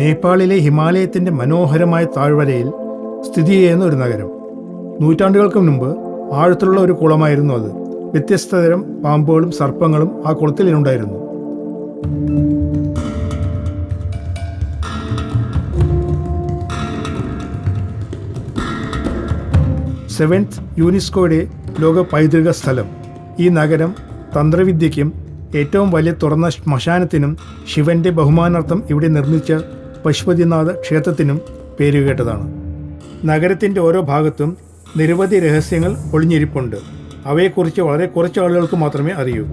നേപ്പാളിലെ ഹിമാലയത്തിന്റെ മനോഹരമായ താഴ്വരയിൽ സ്ഥിതി ചെയ്യുന്ന ഒരു നഗരം. നൂറ്റാണ്ടുകൾക്ക് മുൻപ് ആഴത്തിലുള്ള ഒരു കുളമായിരുന്നു അത്. വ്യത്യസ്ത തരം പാമ്പുകളും സർപ്പങ്ങളും ആ കുളത്തിൽ ഉണ്ടായിരുന്നു. സെവൻത് യുനെസ്കോയുടെ ലോക പൈതൃക സ്ഥലം. ഈ നഗരം തന്ത്രവിദ്യയ്ക്കും ഏറ്റവും വലിയ തുറന്ന ശ്മശാനത്തിനും ശിവന്റെ ബഹുമാനാർത്ഥം ഇവിടെ നിർമ്മിച്ച പശുപതിനാഥ ക്ഷേത്രത്തിനും പേരുകേട്ടതാണ് നഗരത്തിന്റെ ഓരോ ഭാഗത്തും നിരവധി രഹസ്യങ്ങൾ ഒളിഞ്ഞിരിപ്പുണ്ട്. അവയെക്കുറിച്ച് വളരെ കുറച്ച് ആളുകൾക്ക് മാത്രമേ അറിയൂ.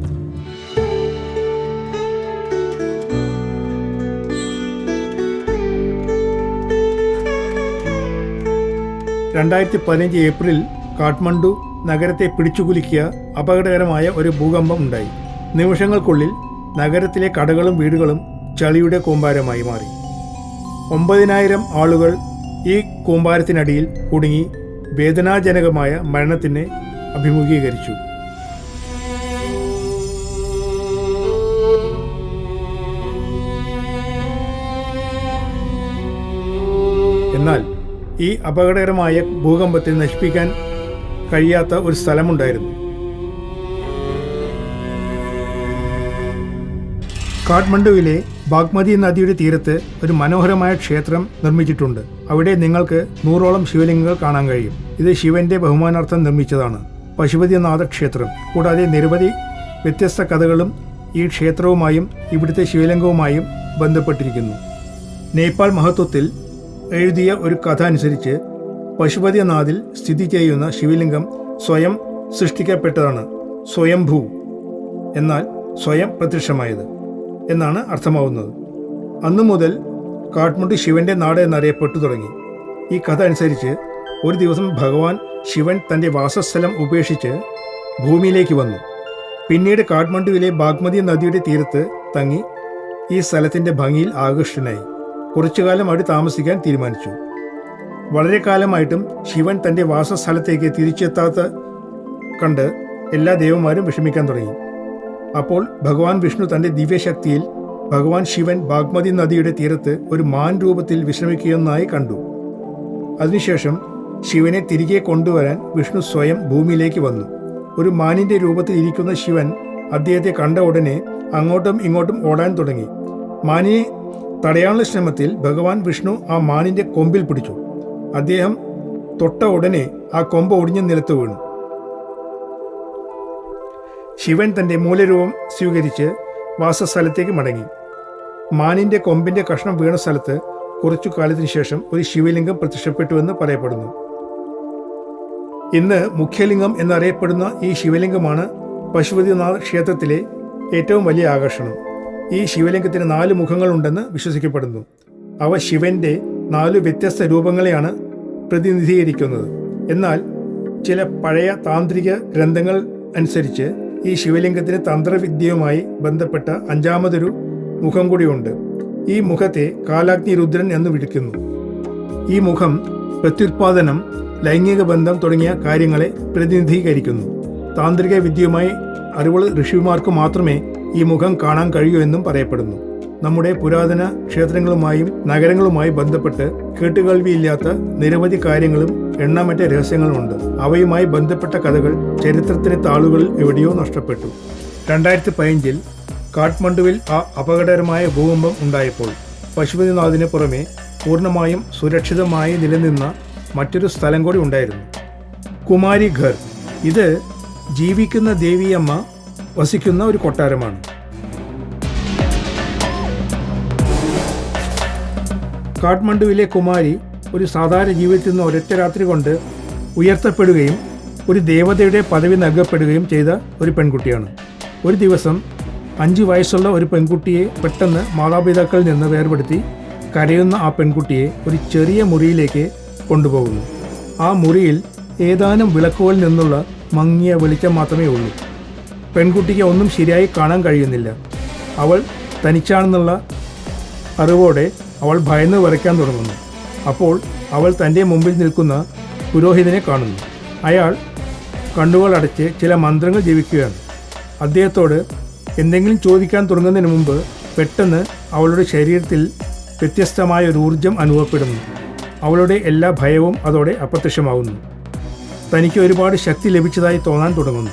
രണ്ടായിരത്തി പതിനഞ്ച് ഏപ്രിൽ കാഠ്മണ്ഡു നഗരത്തെ പിടിച്ചുകുലുക്കിയ അപകടകരമായ ഒരു ഭൂകമ്പം ഉണ്ടായി. നിമിഷങ്ങൾക്കുള്ളിൽ നഗരത്തിലെ കടകളും വീടുകളും ചളിയുടെ കൂമ്പാരമായി മാറി. ഒമ്പതിനായിരം ആളുകൾ ഈ കൂമ്പാരത്തിനടിയിൽ കുടുങ്ങി വേദനാജനകമായ മരണത്തിനെ അഭിമുഖീകരിച്ചു. എന്നാൽ ഈ അപകടകരമായ ഭൂകമ്പത്തിൽ നശിപ്പിക്കാൻ കഴിയാത്ത ഒരു സ്ഥലമുണ്ടായിരുന്നു. കാഠ്മണ്ഡുവിലെ ബാഗ്മതി നദിയുടെ തീരത്ത് ഒരു മനോഹരമായ ക്ഷേത്രം നിർമ്മിച്ചിട്ടുണ്ട്. അവിടെ നിങ്ങൾക്ക് നൂറോളം ശിവലിംഗങ്ങൾ കാണാൻ കഴിയും. ഇത് ശിവന്റെ ബഹുമാനാർത്ഥം നിർമ്മിച്ചതാണ്. പശുപതിനാഥ ക്ഷേത്രം. കൂടാതെ നിരവധി വ്യത്യസ്ത കഥകളും ഈ ക്ഷേത്രവുമായും ഇവിടുത്തെ ശിവലിംഗവുമായും ബന്ധപ്പെട്ടിരിക്കുന്നു. നേപ്പാൾ മഹത്വത്തിൽ എഴുതിയ ഒരു കഥ അനുസരിച്ച് പശുപതിനാഥിൽ സ്ഥിതി ചെയ്യുന്ന ശിവലിംഗം സ്വയം സൃഷ്ടിക്കപ്പെട്ടതാണ്. സ്വയംഭൂ. എന്നാൽ സ്വയം പ്രത്യക്ഷമായത്. എന്നാണ് അർത്ഥമാവുന്നത്. അന്നു മുതൽ കാഠ്മണ്ഡു ശിവന്റെ നാട് എന്നറിയപ്പെട്ടു തുടങ്ങി. ഈ കഥ അനുസരിച്ച് ഒരു ദിവസം ഭഗവാൻ ശിവൻ തന്റെ വാസസ്ഥലം ഉപേക്ഷിച്ച് ഭൂമിയിലേക്ക് വന്നു. പിന്നീട് കാഠ്മണ്ഡുവിലെ ബാഗ്മതി നദിയുടെ തീരത്ത് തങ്ങി ഈ സ്ഥലത്തിന്റെ ഭംഗിയിൽ ആകൃഷ്ടനായി. കുറച്ചുകാലം അവിടെ താമസിക്കാൻ തീരുമാനിച്ചു. വളരെ കാലമായിട്ടും ശിവൻ തന്റെ വാസസ്ഥലത്തേക്ക് തിരിച്ചെത്താത്ത കണ്ട് എല്ലാ ദേവന്മാരും വിഷമിക്കാൻ തുടങ്ങി. അപ്പോൾ ഭഗവാൻ വിഷ്ണു തന്റെ ദിവ്യശക്തിയിൽ ഭഗവാൻ ശിവൻ ബാഗ്മതി നദിയുടെ തീരത്ത് ഒരു മാൻ രൂപത്തിൽ വിശ്രമിക്കുന്നതായി കണ്ടു. അതിനുശേഷം ശിവനെ തിരികെ കൊണ്ടുവരാൻ വിഷ്ണു സ്വയം ഭൂമിയിലേക്ക് വന്നു. ഒരു മാനിന്റെ രൂപത്തിൽ ഇരിക്കുന്ന ശിവൻ അദ്ദേഹത്തെ കണ്ട ഉടനെ അങ്ങോട്ടും ഇങ്ങോട്ടും ഓടാൻ തുടങ്ങി. മാനിനെ തടയാനുള്ള ശ്രമത്തിൽ ഭഗവാൻ വിഷ്ണു ആ മാനിന്റെ കൊമ്പിൽ പിടിച്ചു. അദ്ദേഹം തൊട്ട ഉടനെ ആ കൊമ്പ് ഒടിഞ്ഞ് നിലത്ത് വീണു. ശിവൻ തന്റെ മൂലരൂപം സ്വീകരിച്ച് വാസസ്ഥലത്തേക്ക് മടങ്ങി. മാനിന്റെ കൊമ്പിന്റെ കഷ്ണം വീണ സ്ഥലത്ത് കുറച്ചു കാലത്തിന് ശേഷം ഒരു ശിവലിംഗം പ്രത്യക്ഷപ്പെട്ടുവെന്ന് പറയപ്പെടുന്നു. ഇന്ന് മുഖ്യലിംഗം എന്നറിയപ്പെടുന്ന ഈ ശിവലിംഗമാണ് പശുപതിനാഥ് ക്ഷേത്രത്തിലെ ഏറ്റവും വലിയ ആകർഷണം. ഈ ശിവലിംഗത്തിന് നാല് മുഖങ്ങളുണ്ടെന്ന് വിശ്വസിക്കപ്പെടുന്നു. അവ ശിവന്റെ നാല് വ്യത്യസ്ത രൂപങ്ങളെയാണ് പ്രതിനിധീകരിക്കുന്നത്. എന്നാൽ ചില പഴയ താന്ത്രിക ഗ്രന്ഥങ്ങൾ അനുസരിച്ച് ഈ ശിവലിംഗത്തിന് തന്ത്രവിദ്യയുമായി ബന്ധപ്പെട്ട അഞ്ചാമതൊരു മുഖം കൂടിയുണ്ട്. ഈ മുഖത്തെ കാലാഗ്നി രുദ്രൻ എന്ന് വിളിക്കുന്നു. ഈ മുഖം പ്രത്യുത്പാദനം ലൈംഗിക ബന്ധം തുടങ്ങിയ കാര്യങ്ങളെ പ്രതിനിധീകരിക്കുന്നു. താന്ത്രിക വിദ്യയുമായി അറിവുള്ള ഋഷിമാർക്ക് മാത്രമേ ഈ മുഖം കാണാൻ കഴിയൂ എന്നും പറയപ്പെടുന്നു. നമ്മുടെ പുരാതന ക്ഷേത്രങ്ങളുമായും നഗരങ്ങളുമായി ബന്ധപ്പെട്ട് കേട്ടുകേൾവിയില്ലാത്ത നിരവധി കാര്യങ്ങളും എണ്ണമറ്റ രഹസ്യങ്ങളുമുണ്ട്. അവയുമായി ബന്ധപ്പെട്ട കഥകൾ ചരിത്രത്തിന് താളുകളിൽ എവിടെയോ നഷ്ടപ്പെട്ടു. രണ്ടായിരത്തി പതിനഞ്ചിൽ കാഠ്മണ്ഡുവിൽ ആ അപകടകരമായ ഭൂകമ്പം ഉണ്ടായപ്പോൾ പശുപതിനാഥിന് പുറമെ പൂർണമായും സുരക്ഷിതമായി നിലനിന്ന മറ്റൊരു സ്ഥലം കൂടി ഉണ്ടായിരുന്നു. കുമാരി ഘർ ഇത് ജീവിക്കുന്ന ദേവിയമ്മ വസിക്കുന്ന ഒരു കൊട്ടാരമാണ്. കാഠ്മണ്ഡുവിലെ കുമാരി ഒരു സാധാരണ ജീവിതത്തിൽ നിന്ന് ഒരൊറ്റ രാത്രി കൊണ്ട് ഉയർത്തപ്പെടുകയും ഒരു ദേവതയുടെ പദവി നൽകപ്പെടുകയും ചെയ്ത ഒരു പെൺകുട്ടിയാണ്. ഒരു ദിവസം അഞ്ച് വയസ്സുള്ള ഒരു പെൺകുട്ടിയെ പെട്ടെന്ന് മാതാപിതാക്കളിൽ നിന്ന് വേർപെടുത്തി കരയുന്ന ആ പെൺകുട്ടിയെ ഒരു ചെറിയ മുറിയിലേക്ക് കൊണ്ടുപോകുന്നു. ആ മുറിയിൽ ഏതാനും വിളക്കുകളിൽ നിന്നുള്ള മങ്ങിയ വെളിച്ചം മാത്രമേ ഉള്ളൂ. പെൺകുട്ടിക്ക് ഒന്നും ശരിയായി കാണാൻ കഴിയുന്നില്ല. അവൾ തനിച്ചാണെന്നുള്ള അറിവോടെ അവൾ ഭയന്ന് വരയ്ക്കാൻ തുടങ്ങുന്നു. അപ്പോൾ അവൾ തന്റെ മുമ്പിൽ നിൽക്കുന്ന പുരോഹിതനെ കാണുന്നു. അയാൾ കണ്ണുകൾ അടച്ച് ചില മന്ത്രങ്ങൾ ജപിക്കുകയാണ്. അദ്ദേഹത്തോട് എന്തെങ്കിലും ചോദിക്കാൻ തുടങ്ങുന്നതിന് മുമ്പ് പെട്ടെന്ന് അവളുടെ ശരീരത്തിൽ വ്യത്യസ്തമായ ഒരു ഊർജം അനുഭവപ്പെടുന്നു. അവളുടെ എല്ലാ ഭയവും അതോടെ അപ്രത്യക്ഷമാവുന്നു. തനിക്ക് ഒരുപാട് ശക്തി ലഭിച്ചതായി തോന്നാൻ തുടങ്ങുന്നു.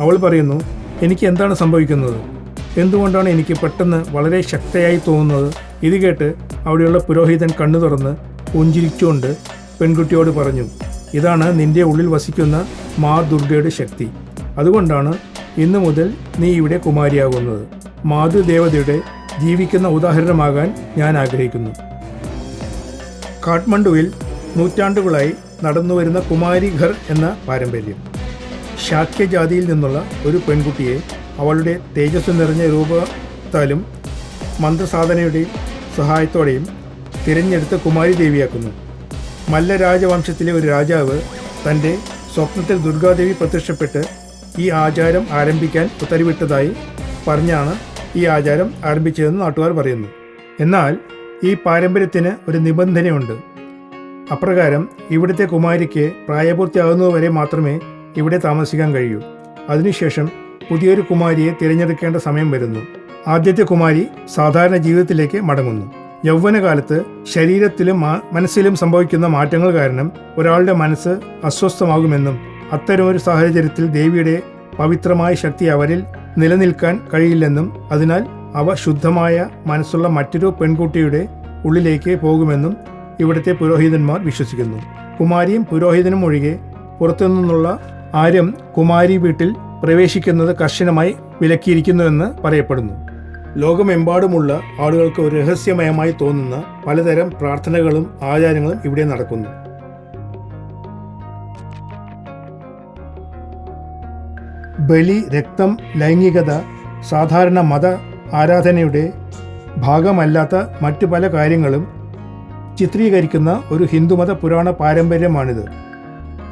അവൾ പറയുന്നു എനിക്ക് എന്താണ് സംഭവിക്കുന്നത്? എന്തുകൊണ്ടാണ് എനിക്ക് പെട്ടെന്ന് വളരെ ശക്തയായി തോന്നുന്നത്? ഇത് കേട്ട് അവിടെയുള്ള പുരോഹിതൻ കണ്ണു തുറന്ന് പുഞ്ചിരിച്ചുകൊണ്ട് പെൺകുട്ടിയോട് പറഞ്ഞു ഇതാണ് നിന്റെ ഉള്ളിൽ വസിക്കുന്ന മാ ദുർഗയുടെ ശക്തി. അതുകൊണ്ടാണ് ഇന്നു മുതൽ നീ ഇവിടെ കുമാരിയാകുന്നത്. മാതൃദേവതയുടെ ജീവിക്കുന്ന ഉദാഹരണമാകാൻ ഞാൻ ആഗ്രഹിക്കുന്നു. കാഠ്മണ്ഡുവിൽ നൂറ്റാണ്ടുകളായി നടന്നുവരുന്ന കുമാരി ഘർ എന്ന പാരമ്പര്യം. ശാക്യജാതിയിൽ നിന്നുള്ള ഒരു പെൺകുട്ടിയെ അവളുടെ തേജസ് നിറഞ്ഞ രൂപത്താലും മന്ത്രസാധനയുടെയും സഹായത്തോടെയും തിരഞ്ഞെടുത്ത് കുമാരി ദേവിയാക്കുന്നു മല്ല രാജവംശത്തിലെ ഒരു രാജാവ് തന്റെ സ്വപ്നത്തിൽ ദുർഗാദേവി പ്രത്യക്ഷപ്പെട്ട് ഈ ആചാരം ആരംഭിക്കാൻ ഉത്തരവിട്ടതായി പറഞ്ഞാണ് ഈ ആചാരം ആരംഭിച്ചതെന്ന് നാട്ടുകാർ പറയുന്നു. എന്നാൽ ഈ പാരമ്പര്യത്തിന് ഒരു നിബന്ധനയുണ്ട്. അപ്രകാരം ഇവിടുത്തെ കുമാരിക്ക് പ്രായപൂർത്തിയാകുന്നതുവരെ മാത്രമേ ഇവിടെ താമസിക്കാൻ കഴിയൂ. അതിനുശേഷം പുതിയൊരു കുമാരിയെ തിരഞ്ഞെടുക്കേണ്ട സമയം വരുന്നു. ആദ്യത്തെ കുമാരി സാധാരണ ജീവിതത്തിലേക്ക് മടങ്ങുന്നു. യൗവനകാലത്ത് ശരീരത്തിലും മനസ്സിലും സംഭവിക്കുന്ന മാറ്റങ്ങൾ കാരണം ഒരാളുടെ മനസ്സ് അസ്വസ്ഥമാകുമെന്നും അത്തരമൊരു സാഹചര്യത്തിൽ ദേവിയുടെ പവിത്രമായ ശക്തി അവരിൽ നിലനിൽക്കാൻ കഴിയില്ലെന്നും അതിനാൽ അവ ശുദ്ധമായ മനസ്സുള്ള മറ്റൊരു പെൺകുട്ടിയുടെ ഉള്ളിലേക്ക് പോകുമെന്നും ഇവിടുത്തെ പുരോഹിതന്മാർ വിശ്വസിക്കുന്നു. കുമാരിയും പുരോഹിതനും ഒഴികെ പുറത്തുനിന്നുള്ള ആരും കുമാരി വീട്ടിൽ പ്രവേശിക്കുന്നത് കർശനമായി വിലക്കിയിരിക്കുന്നുവെന്ന് പറയപ്പെടുന്നു. ലോകമെമ്പാടുമുള്ള ആളുകൾക്ക് രഹസ്യമയമായി തോന്നുന്ന പലതരം പ്രാർത്ഥനകളും ആചാരങ്ങളും ഇവിടെ നടക്കുന്നു. ബലി രക്തം ലൈംഗികത സാധാരണ മത ആരാധനയുടെ ഭാഗമല്ലാത്ത മറ്റു പല കാര്യങ്ങളും ചിത്രീകരിക്കുന്ന ഒരു ഹിന്ദുമത പുരാണ പാരമ്പര്യമാണിത്.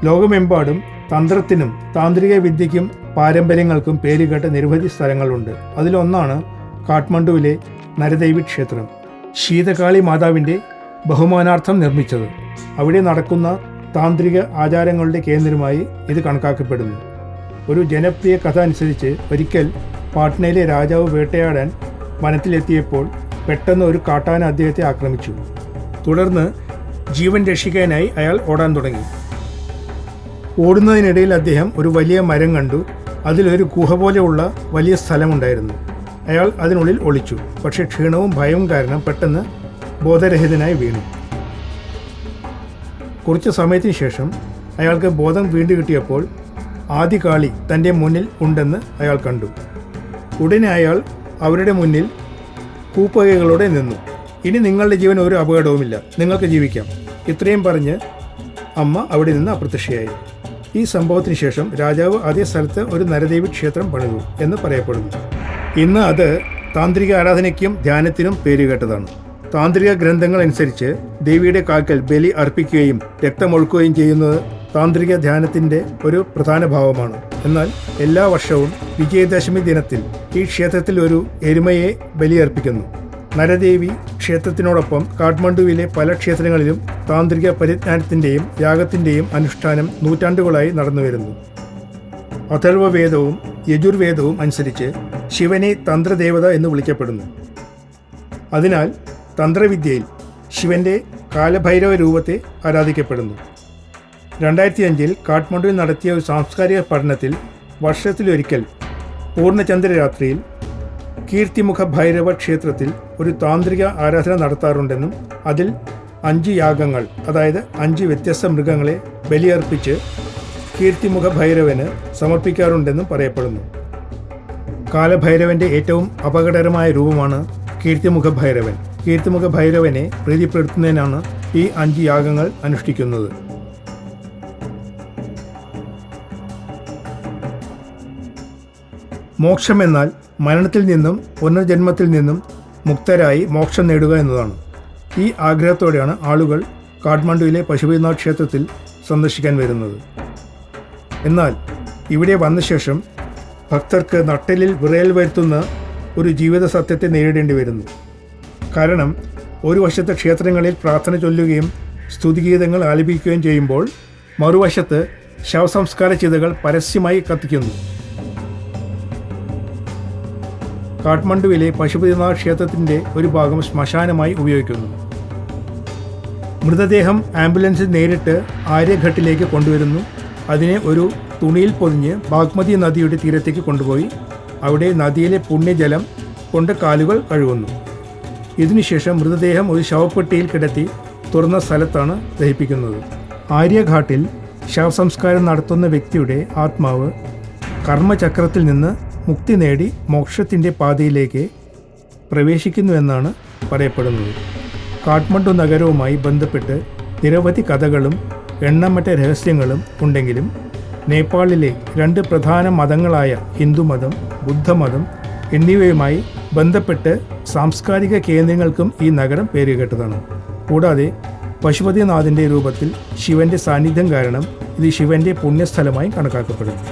ലോകമെമ്പാടും തന്ത്രത്തിനും താന്ത്രിക വിദ്യയ്ക്കും പാരമ്പര്യങ്ങൾക്കും പേരുകേട്ട നിരവധി സ്ഥലങ്ങളുണ്ട്. അതിലൊന്നാണ് കാഠ്മണ്ഡുവിലെ നരദേവി ക്ഷേത്രം. ശീതകാളി മാതാവിന്റെ ബഹുമാനാർത്ഥം നിർമ്മിച്ചത്. അവിടെ നടക്കുന്ന താന്ത്രിക ആചാരങ്ങളുടെ കേന്ദ്രമായി ഇത് കണക്കാക്കപ്പെടുന്നു. ഒരു ജനപ്രിയ കഥ അനുസരിച്ച് ഒരിക്കൽ പാട്നയിലെ രാജാവ് വേട്ടയാടാൻ വനത്തിലെത്തിയപ്പോൾ പെട്ടെന്ന് ഒരു കാട്ടാന അദ്ദേഹത്തെ ആക്രമിച്ചു. തുടർന്ന് ജീവൻ രക്ഷിക്കാനായി അയാൾ ഓടാൻ തുടങ്ങി. ഓടുന്നതിനിടയിൽ അദ്ദേഹം ഒരു വലിയ മരം കണ്ടു. അതിലൊരു ഗുഹ പോലെയുള്ള വലിയ സ്ഥലമുണ്ടായിരുന്നു. അയാൾ അതിനുള്ളിൽ ഒളിച്ചു. പക്ഷേ ക്ഷീണവും ഭയവും കാരണം പെട്ടെന്ന് ബോധരഹിതനായി വീണു. കുറച്ച് സമയത്തിന് ശേഷം അയാൾക്ക് ബോധം വീണ്ടു കിട്ടിയപ്പോൾ ആദ്യ കാളി തന്റെ മുന്നിൽ ഉണ്ടെന്ന് അയാൾ കണ്ടു. ഉടനെ അയാൾ അവരുടെ മുന്നിൽ കൂപ്പകകളോടെ നിന്നു. ഇനി നിങ്ങളുടെ ജീവൻ ഒരു അപകടവുമില്ല. നിങ്ങൾക്ക് ജീവിക്കാം. ഇത്രയും പറഞ്ഞ് അമ്മ അവിടെ നിന്ന് അപ്രത്യക്ഷയായി. ഈ സംഭവത്തിന് ശേഷം രാജാവ് അതേ സ്ഥലത്ത് ഒരു നരദേവി ക്ഷേത്രം പണിതു എന്ന് പറയപ്പെടുന്നു. ഇന്ന് അത് താന്ത്രിക ആരാധനയ്ക്കും ധ്യാനത്തിനും പേരുകേട്ടതാണ് താന്ത്രിക ഗ്രന്ഥങ്ങൾ അനുസരിച്ച് ദേവിയുടെ കാക്കൽ ബലി അർപ്പിക്കുകയും രക്തമൊഴുക്കുകയും ചെയ്യുന്നത് താന്ത്രിക ധ്യാനത്തിന്റെ ഒരു പ്രധാന ഭാവമാണ്. എന്നാൽ എല്ലാ വർഷവും വിജയദശമി ദിനത്തിൽ ഈ ക്ഷേത്രത്തിൽ ഒരു എരുമയെ ബലിയർപ്പിക്കുന്നു നരദേവി ക്ഷേത്രത്തിനോടൊപ്പം കാഠ്മണ്ഡുവിലെ പല ക്ഷേത്രങ്ങളിലും താന്ത്രിക പരിജ്ഞാനത്തിന്റെയും യാഗത്തിന്റെയും അനുഷ്ഠാനം നൂറ്റാണ്ടുകളായി നടന്നുവരുന്നു. അഥർവവേദവും യജുർവേദവും അനുസരിച്ച് ശിവനെ തന്ത്രദേവത എന്ന് വിളിക്കപ്പെടുന്നു. അതിനാൽ തന്ത്രവിദ്യയിൽ ശിവന്റെ കാലഭൈരവ രൂപത്തെ ആരാധിക്കപ്പെടുന്നു. രണ്ടായിരത്തി അഞ്ചിൽ കാഠ്മണ്ഡുവിൽ നടത്തിയ ഒരു സാംസ്കാരിക പഠനത്തിൽ വർഷത്തിലൊരിക്കൽ പൂർണചന്ദ്രരാത്രിയിൽ കീർത്തിമുഖ ഭൈരവ ക്ഷേത്രത്തിൽ ഒരു താന്ത്രിക ആരാധന നടത്താറുണ്ടെന്നും അതിൽ അഞ്ച് യാഗങ്ങൾ അതായത് അഞ്ച് വ്യത്യസ്ത മൃഗങ്ങളെ ബലിയർപ്പിച്ച് കീർത്തിമുഖ ഭൈരവന് സമർപ്പിക്കാറുണ്ടെന്നും പറയപ്പെടുന്നു. കാലഭൈരവന്റെ ഏറ്റവും അപകടകരമായ രൂപമാണ് കീർത്തിമുഖ ഭൈരവൻ. കീർത്തിമുഖ ഭൈരവനെ പ്രീതിപ്പെടുത്തുന്നതിനാണ് ഈ അഞ്ച് യാഗങ്ങൾ അനുഷ്ഠിക്കുന്നത്. മോക്ഷം എന്നാൽ മരണത്തിൽ നിന്നും പുനർജന്മത്തിൽ നിന്നും മുക്തരായി മോക്ഷം നേടുക എന്നതാണ്. ഈ ആഗ്രഹത്തോടെയാണ് ആളുകൾ കാഠ്മണ്ഡുവിലെ പശുപതിനാഥ് ക്ഷേത്രത്തിൽ സന്ദർശിക്കാൻ വരുന്നത്. എന്നാൽ ഇവിടെ വന്ന ശേഷം ഭക്തർക്ക് നട്ടലിൽ വിറയൽ വരുത്തുന്ന ഒരു ജീവിത സത്യത്തെ നേരിടേണ്ടി വരുന്നു. കാരണം ഒരു വശത്ത് ക്ഷേത്രങ്ങളിൽ പ്രാർത്ഥന ചൊല്ലുകയും സ്തുതിഗീതങ്ങൾ ആലപിക്കുകയും ചെയ്യുമ്പോൾ മറുവശത്ത് ശവസംസ്കാര ചിതകൾ പരസ്യമായി കത്തിക്കുന്നു. കാഠ്മണ്ഡുവിലെ പശുപതിനാഥ് ക്ഷേത്രത്തിന്റെ ഒരു ഭാഗം ശ്മശാനമായി ഉപയോഗിക്കുന്നു. മൃതദേഹം ആംബുലൻസിൽ നേരിട്ട് ആര്യഘട്ടിലേക്ക് കൊണ്ടുവരുന്നു. അതിനെ ഒരു തുണിയിൽ പൊതിഞ്ഞ് ബാഗ്മതി നദിയുടെ തീരത്തേക്ക് കൊണ്ടുപോയി അവിടെ നദിയിലെ പുണ്യജലം കൊണ്ട് കാലുകൾ കഴുകുന്നു. ഇതിനുശേഷം മൃതദേഹം ഒരു ശവപ്പെട്ടിയിൽ കിടത്തി തുറന്ന സ്ഥലത്താണ് ദഹിപ്പിക്കുന്നത്. ആര്യഘാട്ടിൽ ശവസംസ്കാരം നടത്തുന്ന വ്യക്തിയുടെ ആത്മാവ് കർമ്മചക്രത്തിൽ നിന്ന് മുക്തി നേടി മോക്ഷത്തിന്റെ പാതയിലേക്ക് പ്രവേശിക്കുന്നുവെന്നാണ് പറയപ്പെടുന്നത്. കാഠ്മണ്ഡു നഗരവുമായി ബന്ധപ്പെട്ട് നിരവധി കഥകളും എണ്ണമറ്റ രഹസ്യങ്ങളും ഉണ്ടെങ്കിലും നേപ്പാളിലെ രണ്ട് പ്രധാന മതങ്ങളായ ഹിന്ദുമതം ബുദ്ധമതം എന്നിവയുമായി ബന്ധപ്പെട്ട് സാംസ്കാരിക കേന്ദ്രങ്ങൾക്കും ഈ നഗരം പേരുകേട്ടതാണ്. കൂടാതെ പശുപതിനാഥിന്റെ രൂപത്തിൽ ശിവന്റെ സാന്നിധ്യം കാരണം ഇത് ശിവന്റെ പുണ്യസ്ഥലമായി കണക്കാക്കപ്പെടുന്നു.